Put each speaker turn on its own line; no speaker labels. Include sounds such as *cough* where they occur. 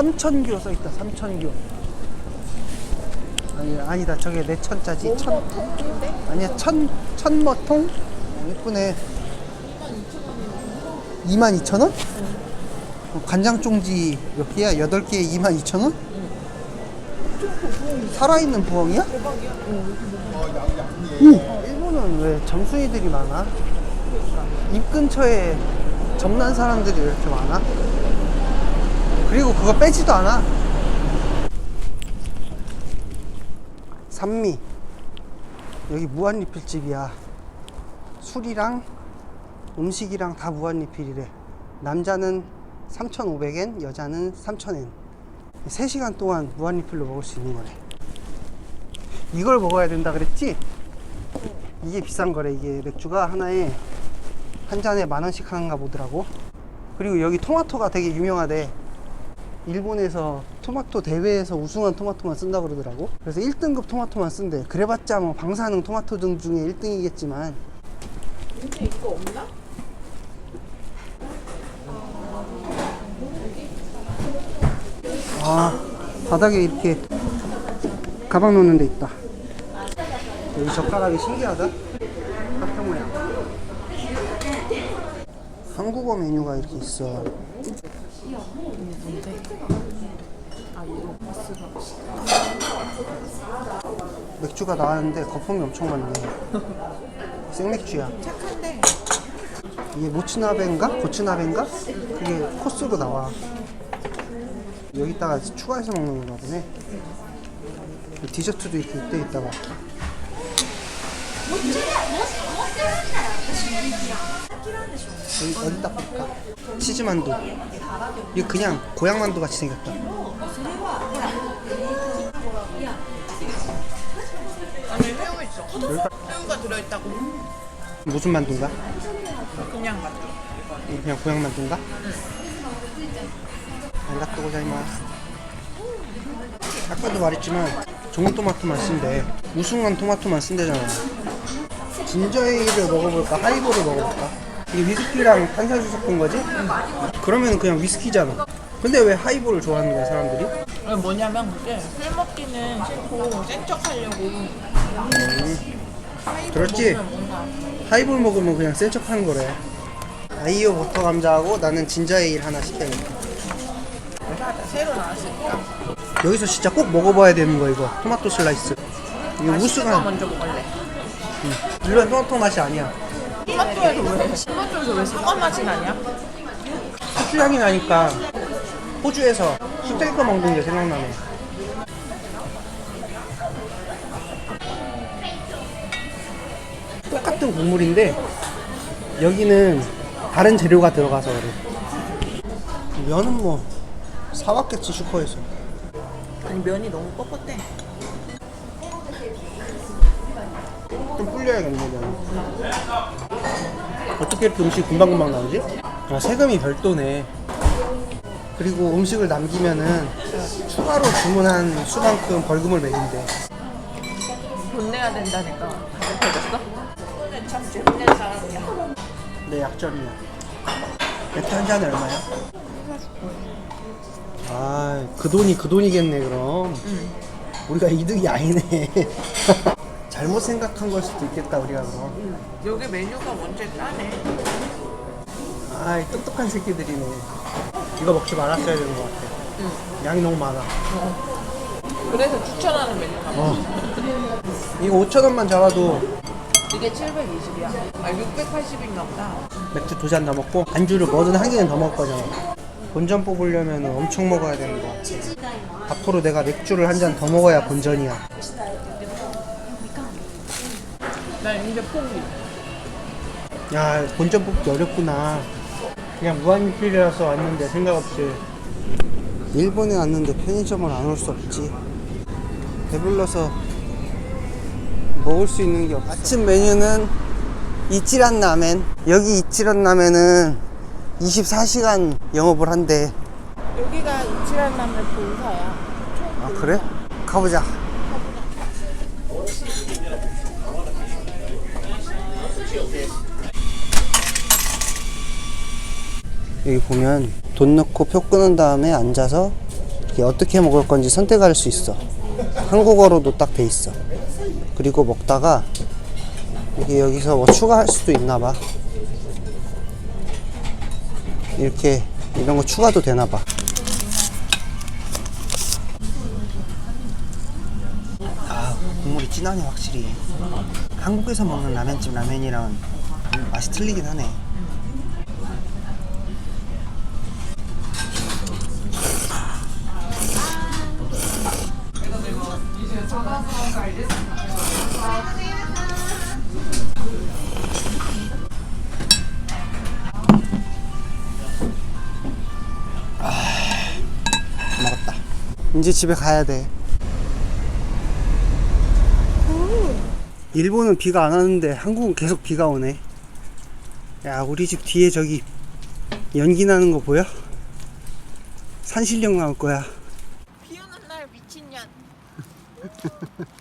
삼천교 써있다 삼천교 아니 아니다 저게 내 천자지 천 아니야 천 천머통 어, 예쁘네 22,000원? 어, 간장 종지 몇 개야? 8개에 22,000원? 살아있는 부엉이야? 오! 일본은 왜 점순이들이 많아? 입 근처에 점난 사람들이 왜 이렇게 많아? 그리고 그거 빼지도 않아. 산미. 여기 무한리필집이야. 술이랑 음식이랑 다 무한리필이래. 남자는 3,500엔, 여자는 3,000엔. 3시간 동안 무한리필로 먹을 수 있는 거래. 이걸 먹어야 된다 그랬지? 이게 비싼 거래. 이게 맥주가 하나에 한 잔에 만 원씩 하는가 보더라고. 그리고 여기 토마토가 되게 유명하대. 일본에서 토마토 대회에서 우승한 토마토만 쓴다 그러더라고. 그래서 1등급 토마토만 쓴대. 그래봤자 뭐 방사능 토마토 등 중에 1등이겠지만
근데 이거 없나?
아 바닥에 이렇게 가방 놓는 데 있다. 여기 젓가락이 신기하다. 카페 모양. 한국어 메뉴가 이렇게 있어. 맥주가 나왔는데 거품이 엄청 많네. 생맥주야.
착한데
이게 모츠나베인가? 고츠나베인가? 그게 코스로 나와. 여기다가 추가해서 먹는 건가 보네. 디저트도 이렇게 있대 있다가. 여기 어디다 볼까? 치즈 만두. 이거 그냥 고향 만두 같이 생겼다.
새우가 들어있다고
무슨 만두인가?
그냥 만두
그냥 고향 만두인가? 안가또 고자이마스. 아까도 말했지만 좋은 토마토만 쓴대. 우승한 토마토만 쓴대잖아. 진저에이를 먹어볼까? 하이볼을 먹어볼까? 이게 위스키랑 탄산수 섞은 거지? 그러면 그냥 위스키잖아. 근데 왜 하이볼을 좋아하는 거야 사람들이?
이거 뭐냐면 그게 술 먹기는 싫고 센 척 하려고
들었지?
뭔가
하이볼 먹으면 그냥 센 척 하는 거래. 아이오 버터 감자하고 나는 진저에일 하나 시켜야겠다.
새로 나왔으니까
여기서 진짜 꼭 먹어봐야 되는 거 이거 토마토 슬라이스 이거
맛있는 거
우승한
먼저 먹을래
물론 토마토 맛이 아니야
토마토에서 왜 토마토에서 왜 사과 맛이 나냐?
후추 향이 나니까 호주에서 스테이크 먹는 게 생각나네. 똑같은 국물인데 여기는 다른 재료가 들어가서 그래. 면은 뭐 사왔겠지 슈퍼에서.
아니 면이 너무 뻣뻣해.
좀 불려야겠네 면 어떻게 이렇게 음식이 금방금방 나오지? 아 세금이 별도네. 그리고 음식을 남기면은 추가로 주문한 수만큼 벌금을 매긴대.
돈 내야 된다니까. 가격해졌어? 오늘 참 재밌는 사람이야
내 약점이야. 맥주 한 잔에 얼마야? 아 그 돈이 그 돈이겠네 그럼. 우리가 이득이 아니네 *laughs* 잘못 생각한 걸 수도 있겠다 우리가 그럼.
여기 메뉴가 먼저 짜네.
아이 똑똑한 새끼들이네. 이거 먹지 말았어야 되는 것 같아. 양이 너무 많아.
그래서 추천하는 메뉴가
어. 이거 5천원만 잡아도
이게 720이야. 아 680인가 보다.
맥주 두 잔 더 먹고 안주를 뭐든 한 개는 더 먹을 거잖아. 본전 뽑으려면 엄청 먹어야 되는 거 같아. 앞으로 내가 맥주를 한 잔 더 먹어야 본전이야
난 이제 포기
야 본전 뽑기 어렵구나. 그냥 무한리필이라서 왔는데 생각 없이. 일본에 왔는데 편의점을 안 올 수 없지. 배불러서 먹을 수 있는 게 없어. 아침 메뉴는 이치란 라멘. 여기 이치란 라멘은 24시간 영업을 한대.
여기가 이치란 라면 본사야.
아 그래? 가보자 여기 보면 돈 넣고 표 끊은 다음에 앉아서 어떻게 먹을 건지 선택할 수 있어. 한국어로도 딱 돼 있어. 그리고 먹다가 이게 여기서 뭐 추가할 수도 있나 봐. 이렇게 이런 거 추가도 되나 봐. 아, 국물이 진하네 확실히. 한국에서 먹는 라면집 라면이랑 맛이 틀리긴 하네. 먹었다. 이제 집에 가야 돼. 일본은 비가 안 오는데 한국은 계속 비가 오네. 야, 우리 집 뒤에 저기 연기 나는 거 보여? 산신령 나올 거야.
비 오는 날 미친년. *laughs*